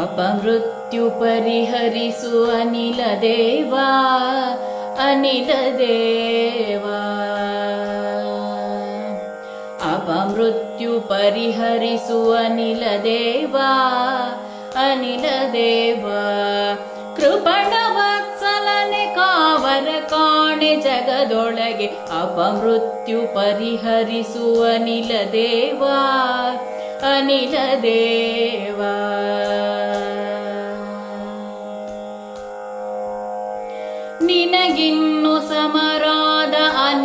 अपमृत्यु परिहरिसु अनिलदेवा अनिलदेवा। अपमृत्यु परिहरिसु अनिलदेवा अनिलदेवा। कृपणवत्सलने कावर काणे जगदोळगे अपमृत्यु परिहरिसु अनिलदेवा अनिलदेवा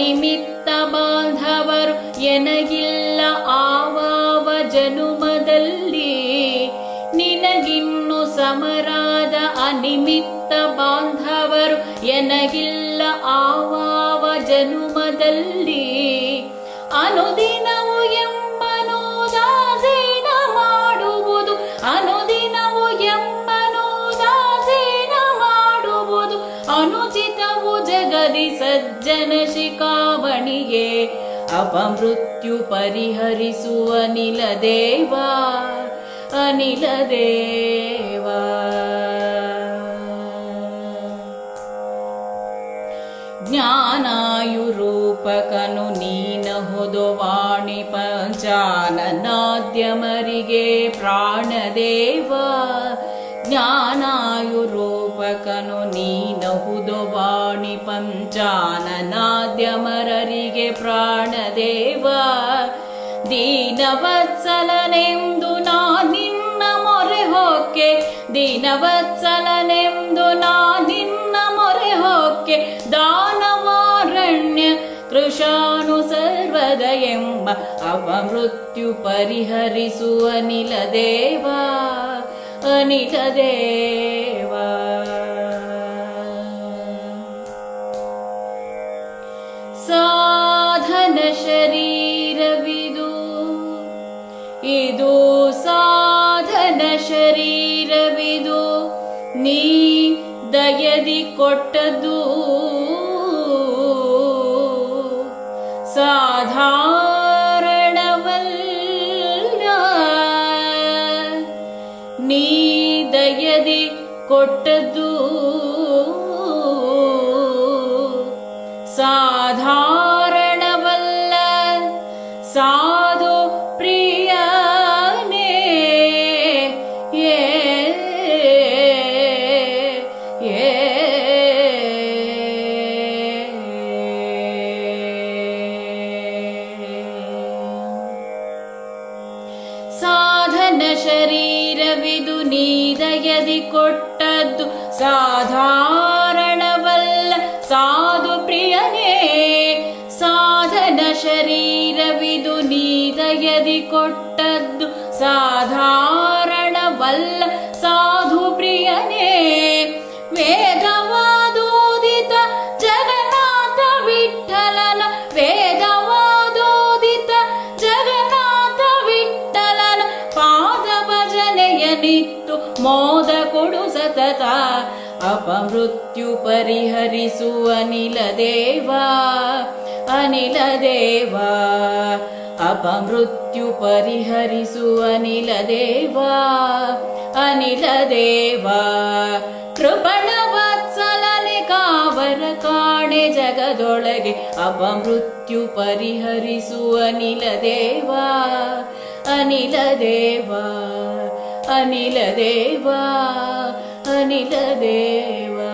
ಅನಿಮಿತ್ತ ಬಾಂಧವರು ಎನಗಿಲ್ಲ ಆವಾವ ಜನುಮದಲ್ಲಿ. ನಿನಗಿನ್ನು ಸಮರಾದ ಅನಿಮಿತ್ತ ಬಾಂಧವರು ಎನಗಿಲ್ಲ ಆವಾವ ಜನುಮದಲ್ಲಿ. ಅನುದಿನವು ಎಂಬನೋ ಜಗದಿ ಸಜ್ಜನ ಶಿಖಾವಣಿಗೆ ಅಪಮೃತ್ಯು ಪರಿಹರಿಸುವ ಅನಿಲ ದೇವ ಅನಿಲ ದೇವ ಜ್ಞಾನಾಯುರೂಪಕನು ನೀನಹುದು ವಾಣಿ ಪಂಚಾನನಾದ್ಯಮರಿಗೆ ಪ್ರಾಣದೇವ ಜ್ಞಾನಾಯುರೂಪಕನು ನೀನಹುದು ವಾಣಿ ಪಂಚಾನನಾದ್ಯಮರರಿಗೆ ಪ್ರಾಣದೇವ ದೀನವತ್ಸಲನೆಂದು ನಾ ನಿನ್ನ ಮೊರೆ ಹೊಕ್ಕೆ ದೀನವತ್ಸಲನೆಂದು ನಾ ನಿನ್ನ ಮೊರೆ ಹೊಕ್ಕೆ ದಾನವಾರಣ್ಯ ಕೃಶಾನು ಸರ್ವದ ಎಂಬ ಅಪಮೃತ್ಯು ಪರಿಹರಿಸುವ ಅನಿಲ ದೇವ ಇದು ಸಾಧನ ಶರೀರವಿದು ನೀ ದಯದಿ ಕೊಟ್ಟದ್ದು ಸಾಧಾರಣವಲ್ಲ ನೀ ದಯದಿ ಕೊಟ್ಟದ್ದು ಸಾಧಾರಣವಲ್ಲ ನೀದಯದಿ ಕೊಟ್ಟದ್ದು ಸಾಧಾರಣವಲ್ಲ ಸಾಧು ಪ್ರಿಯನೇ ಸಾಧನ ಶರೀರವಿದು ನೀದಯದಿ ಕೊಟ್ಟದ್ದು ಸಾಧಾರಣವಲ್ಲ ಸಾಧು ಪ್ರಿಯನೇ ವೇದವಾದೋದಿತ ಜಗನ್ನಾಥ ವಿಠಲನ ವೇದವಾದೋದಿತ ಜಗನ್ನಾಥ ವಿಠಲನ ಪಾದ ಭಜನೆಯ ನಿತ್ತು ಮೋದ ಕೊಡು ಸತತ, ಅಪಮೃತ್ಯು ಪರಿಹರಿಸುವ ಅನಿಲ ದೇವ ಅನಿಲ ದೇವ, ಅಪಮೃತ್ಯು ಪರಿಹರಿಸುವ ಅನಿಲ ದೇವ ಅನಿಲ ದೇವ. ಕೃಪಣ ವಾತ್ಸಲನೆ ಕಾವರ ಕಾಣೆ ಜಗದೊಳಗೆ, ಅಪಮೃತ್ಯು ಪರಿಹರಿಸುವ ಅನಿಲ ದೇವ ಅನಿಲ ದೇವ. अनिलदेवा अनिलदेवा